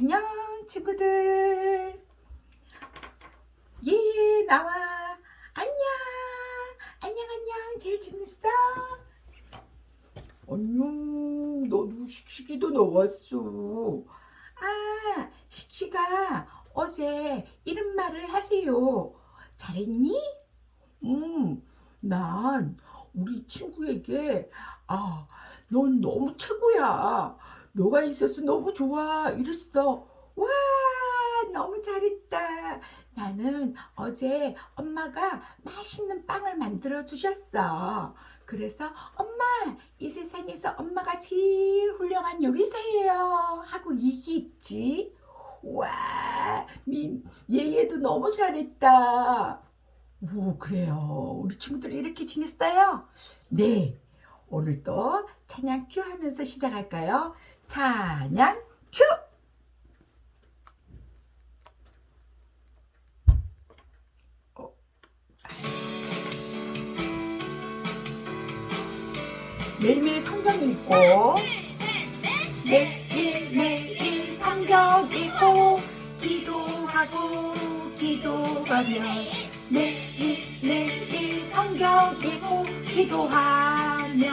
안녕 친구들. 예 나와. 안녕. 안녕 안녕. 잘 지냈어? 안녕. 너도 식식이도 나왔어. 아 식식아 어제 이런 말을 하세요. 잘했니? 음난 우리 친구에게 아 넌 너무 최고야 너가 있어서 너무 좋아. 이랬어. 와, 너무 잘했다. 나는 어제 엄마가 맛있는 빵을 만들어 주셨어. 그래서 엄마, 이 세상에서 엄마가 제일 훌륭한 요리사예요. 하고 얘기했지. 와, 미, 얘얘도 너무 잘했다. 오, 그래요. 우리 친구들 이렇게 지냈어요? 네. 오늘도 찬양 큐 하면서 시작할까요? 찬양 큐! 어. 매일매일 성경 읽고 매일매일 성경 읽고 기도하고 기도하면 매일매일 성경 읽고 기도하면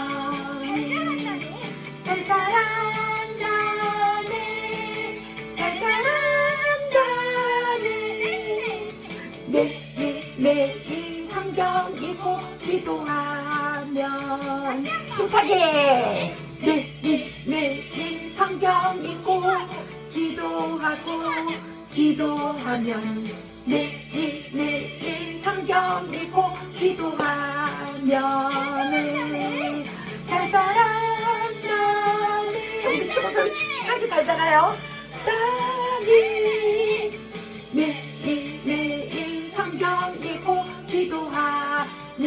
잘 자란 기도하면 힘차게 매일매일 성경 읽고 기도하고 기도하면 매일매일 성경 읽고 기도하면은 잘 자란다니 우리 친구들 씩씩하게 잘 자라요. 따니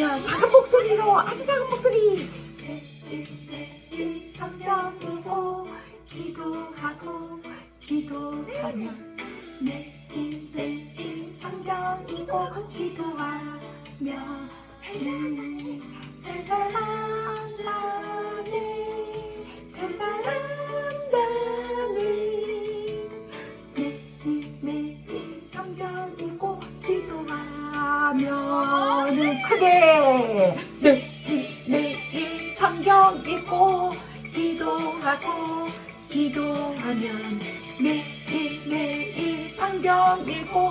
기도하며 작은 목소리로 아주 작은 목소리. 성경 읽고 기도하고 기도하며 매일 매일 성경 읽고 기도하며 음, 잘 자란다네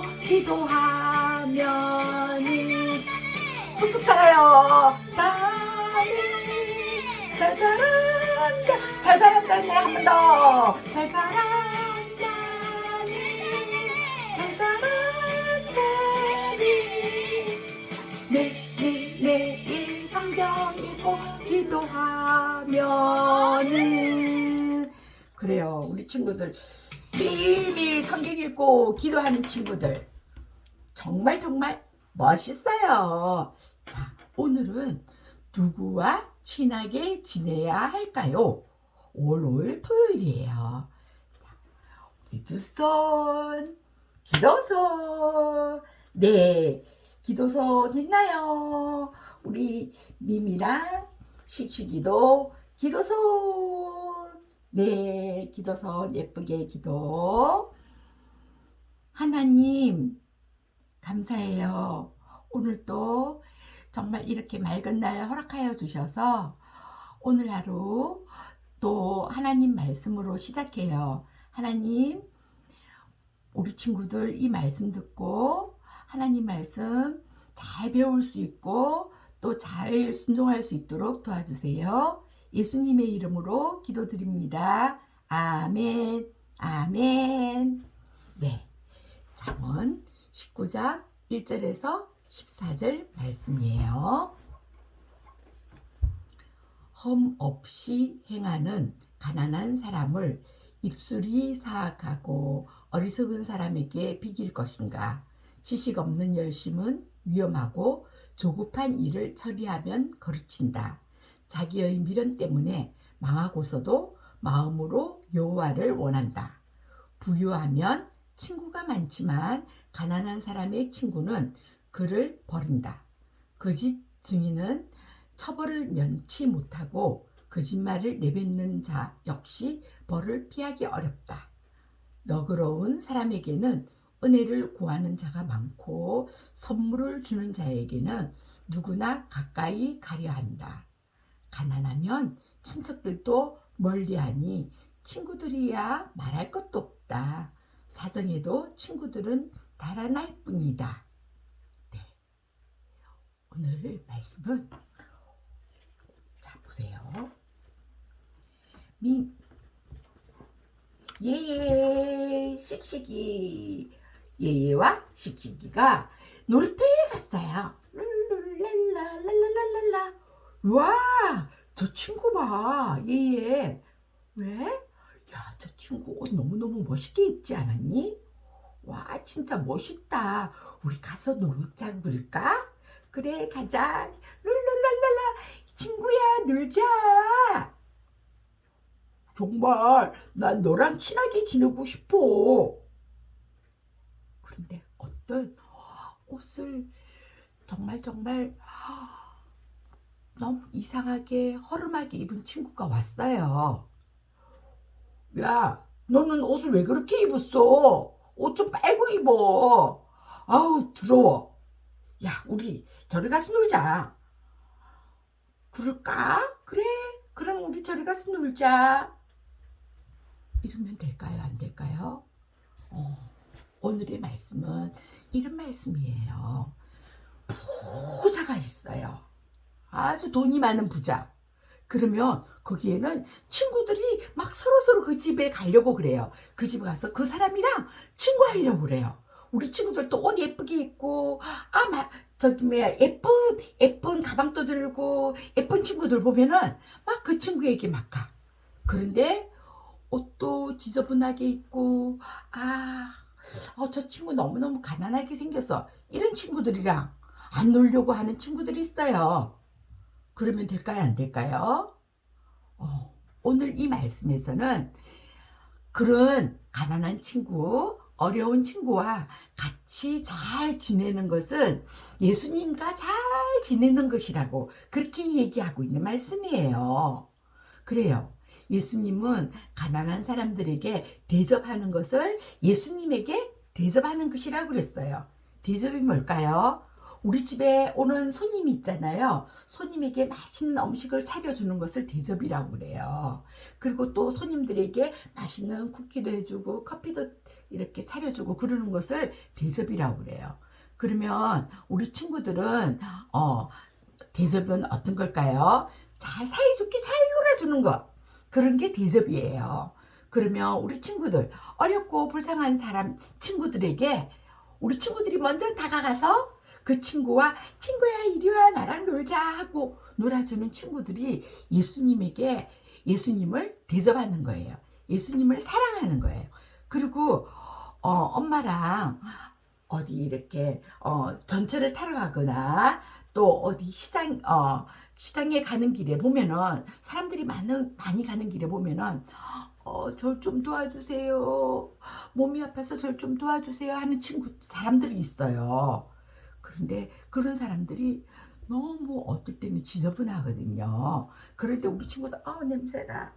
성경 읽고 기도하면 쑥쑥 자라요. 나는 잘 자란다. 잘 자란다 네 한 번 더. 잘 자란다 네. 잘 자란다 네. 매일 매일 성경 읽고 기도하면은. 그래요. 우리 친구들 매일매일 성경 읽고 기도하는 친구들. 정말 정말 멋있어요. 자 오늘은 누구와 친하게 지내야 할까요? 5월 5일 토요일이에요. 자, 우리 두 손 기도서 네 기도서 있나요? 우리 미미랑 식식이도 기도서 네 기도서 예쁘게 기도. 하나님 감사해요. 오늘 또 정말 이렇게 맑은 날 허락하여 주셔서 오늘 하루 또 하나님 말씀으로 시작해요. 하나님 우리 친구들 이 말씀 듣고 하나님 말씀 잘 배울 수 있고 또 잘 순종할 수 있도록 도와주세요. 예수님의 이름으로 기도드립니다. 아멘, 아멘. 네. 잠언 19장 1절에서 14절 말씀이에요. 험 없이 행하는 가난한 사람을 입술이 사악하고 어리석은 사람에게 비길 것인가? 지식 없는 열심은 위험하고 조급한 일을 처리하면 거르친다. 자기의 미련 때문에 망하고서도 마음으로 여호와를 원한다. 부유하면 친구가 많지만 가난한 사람의 친구는 그를 버린다. 거짓 증인은 처벌을 면치 못하고 거짓말을 내뱉는 자 역시 벌을 피하기 어렵다. 너그러운 사람에게는 은혜를 구하는 자가 많고 선물을 주는 자에게는 누구나 가까이 가려 한다. 가난하면 친척들도 멀리하니 친구들이야 말할 것도 없다. 사정에도 친구들은 달아날 뿐이다. 네. 오늘 말씀은 자 보세요. 미 예예 씩씩이 예예와 씩씩이가 놀이터에 갔어요. 와, 저 친구 봐. 예예. 왜? 야, 저 친구 옷 너무너무 멋있게 입지 않았니? 와, 진짜 멋있다. 우리 가서 놀자 그럴까? 그래, 가자. 룰룰랄랄라. 친구야, 놀자. 정말 난 너랑 친하게 지내고 싶어. 그런데 어떤 옷을 정말 정말 너무 이상하게 허름하게 입은 친구가 왔어요. 야, 너는 옷을 왜 그렇게 입었어? 옷 좀 빨고 입어. 아우, 더러워. 야, 우리 저리 가서 놀자. 그럴까? 그래, 그럼 우리 저리 가서 놀자. 이러면 될까요? 안 될까요? 어, 오늘의 말씀은 이런 말씀이에요. 부자가 있어요. 아주 돈이 많은 부자. 그러면 거기에는 친구들이 막 서로서로 그 집에 가려고 그래요. 그 집에 가서 그 사람이랑 친구 하려고 그래요. 우리 친구들도 옷 예쁘게 입고, 아, 막, 저기, 뭐야, 예쁜, 예쁜 가방도 들고, 예쁜 친구들 보면은 막 그 친구에게 막 가. 그런데 옷도 지저분하게 입고, 아, 어, 저 친구 너무너무 가난하게 생겼어. 이런 친구들이랑 안 놀려고 하는 친구들이 있어요. 그러면 될까요? 안 될까요? 어, 오늘 이 말씀에서는 그런 가난한 친구, 어려운 친구와 같이 잘 지내는 것은 예수님과 잘 지내는 것이라고 그렇게 얘기하고 있는 말씀이에요. 그래요. 예수님은 가난한 사람들에게 대접하는 것을 예수님에게 대접하는 것이라고 그랬어요. 대접이 뭘까요? 우리 집에 오는 손님이 있잖아요. 손님에게 맛있는 음식을 차려주는 것을 대접이라고 그래요. 그리고 또 손님들에게 맛있는 쿠키도 해주고 커피도 이렇게 차려주고 그러는 것을 대접이라고 그래요. 그러면 우리 친구들은 어, 대접은 어떤 걸까요? 잘 사이좋게 잘 놀아주는 것. 그런 게 대접이에요. 그러면 우리 친구들 어렵고 불쌍한 사람 친구들에게 우리 친구들이 먼저 다가가서 그 친구와 친구야 이리 와 나랑 놀자 하고 놀아주는 친구들이 예수님에게 예수님을 대접하는 거예요. 예수님을 사랑하는 거예요. 그리고 어, 엄마랑 어디 이렇게 어, 전철을 타러 가거나 또 어디 시장 어, 시장에 가는 길에 보면은 사람들이 많은 많이 가는 길에 보면은 어, 절 좀 도와주세요. 몸이 아파서 절 좀 도와주세요 하는 친구 사람들이 있어요. 그런데 그런 사람들이 너무 어떨 때는 지저분하거든요. 그럴 때 우리 친구들 아우 냄새나.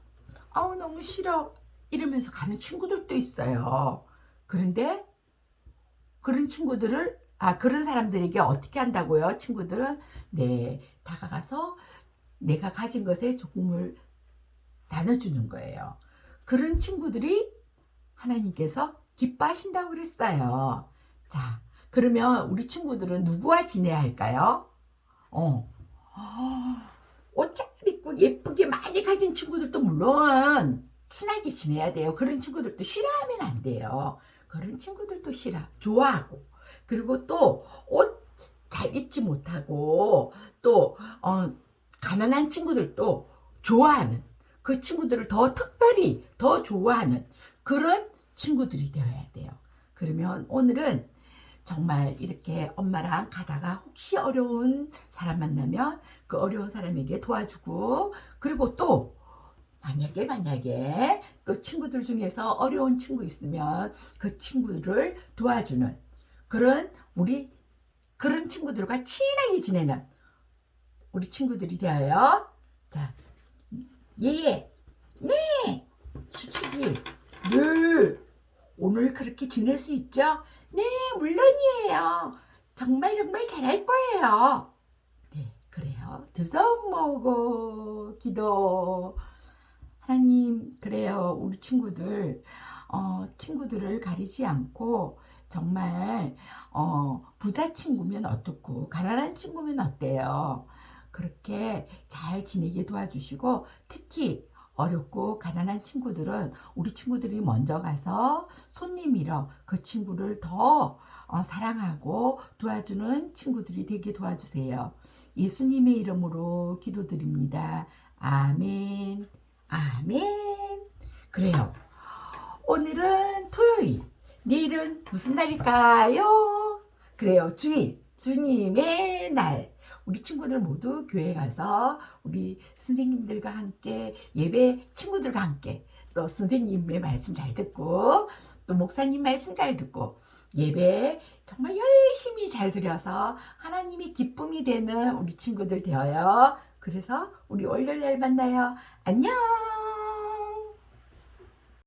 아우 너무 싫어. 이러면서 가는 친구들도 있어요. 그런데 그런 친구들을 아 그런 사람들에게 어떻게 한다고요? 친구들은 네 다가가서 내가 가진 것에 조금을 나눠주는 거예요. 그런 친구들이 하나님께서 기뻐하신다고 그랬어요. 자, 그러면 우리 친구들은 누구와 지내야 할까요? 어. 옷잘 입고 예쁘게 많이 가진 친구들도 물론 친하게 지내야 돼요. 그런 친구들도 싫어하면 안 돼요. 그런 친구들도 싫어. 좋아하고. 그리고 또 옷 잘 입지 못하고 또 어, 가난한 친구들도 좋아하는 그 친구들을 더 특별히 더 좋아하는 그런 친구들이 되어야 돼요. 그러면 오늘은 정말 이렇게 엄마랑 가다가 혹시 어려운 사람 만나면 그 어려운 사람에게 도와주고 그리고 또 만약에 만약에 또 친구들 중에서 어려운 친구 있으면 그 친구를 도와주는 그런 우리 그런 친구들과 친하게 지내는 우리 친구들이 되어요. 자, 예, 네, 시키기, 늘 오늘 그렇게 지낼 수 있죠? 네, 물론이에요. 정말 정말 잘할 거예요. 네, 그래요. 두 손 모으고 기도. 하나님, 그래요. 우리 친구들, 어, 친구들을 가리지 않고 정말 어, 부자 친구면 어떻고 가난한 친구면 어때요? 그렇게 잘 지내게 도와주시고 특히 어렵고 가난한 친구들은 우리 친구들이 먼저 가서 손님이러 그 친구를 더 어, 사랑하고 도와주는 친구들이 되게 도와주세요. 예수님의 이름으로 기도드립니다. 아멘. 아멘. 그래요. 오늘은 토요일. 내일은 무슨 날일까요? 그래요. 주일. 주님의 날. 우리 친구들 모두 교회 가서 우리 선생님들과 함께 예배 친구들과 함께 또 선생님의 말씀 잘 듣고 또 목사님 말씀 잘 듣고 예배 정말 열심히 잘 드려서 하나님의 기쁨이 되는 우리 친구들 되어요. 그래서 우리 월요일 날 만나요. 안녕!